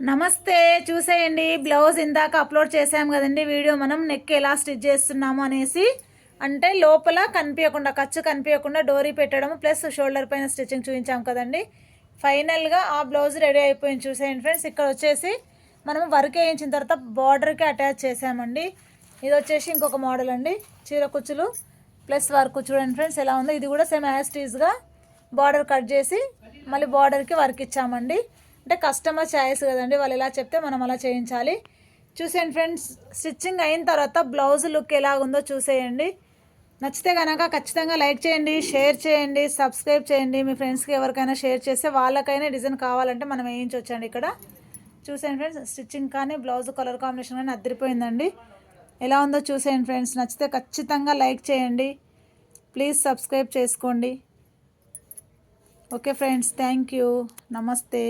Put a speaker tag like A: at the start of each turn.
A: నమస్తే చూసేయండి. బ్లౌజ్ ఇందాక అప్లోడ్ చేసాము కదండి. వీడియో మనం నెక్ ఎలా స్టిచ్ చేస్తున్నాము అనేసి. అంటే లోపల కనిపించకుండా ఖర్చు కనిపించకుండా డోరీ పెట్టడం ప్లస్ షోల్డర్ పైన స్టిచ్చింగ్ చూపించాం కదండి. ఫైనల్గా ఆ బ్లౌజ్ రెడీ అయిపోయింది. చూసేయండి ఫ్రెండ్స్. ఇక్కడ వచ్చేసి మనం వర్క్ వేయించిన తర్వాత బార్డర్కి అటాచ్ చేసామండి ఇది వచ్చేసి ఇంకొక మోడల్ అండి. చీర కుచ్చులు ప్లస్ వర్క్ చూడండి ఫ్రెండ్స్ ఎలా ఉందో. ఇది కూడా సేమ్ యాస్టీజ్గా బార్డర్ కట్ చేసి మళ్ళీ బార్డర్కి వర్క్ ఇచ్చామండి. అంటే కస్టమర్ ఛాయిస్ కదండి. వాళ్ళు ఎలా చెప్తే మనం అలా చేయించాలి. చూసేయండి ఫ్రెండ్స్ స్టిచ్చింగ్ అయిన తర్వాత బ్లౌజ్ లుక్ ఎలా ఉందో చూసేయండి. నచ్చితే కనుక ఖచ్చితంగా లైక్ చేయండి షేర్ చేయండి సబ్స్క్రైబ్ చేయండి. మీ ఫ్రెండ్స్కి ఎవరికైనా షేర్ చేస్తే వాళ్ళకైనా డిజైన్ కావాలంటే మనం వేయించవచ్చండి ఇక్కడ. చూసేయండి ఫ్రెండ్స్ స్టిచ్చింగ్ కానీ బ్లౌజ్ కలర్ కాంబినేషన్ కానీ అద్దరిపోయిందండి ఎలా ఉందో చూసేయండి ఫ్రెండ్స్ నచ్చితే ఖచ్చితంగా లైక్ చేయండి. ప్లీజ్ సబ్స్క్రైబ్ చేసుకోండి. ఓకే ఫ్రెండ్స్ థ్యాంక్ యూ నమస్తే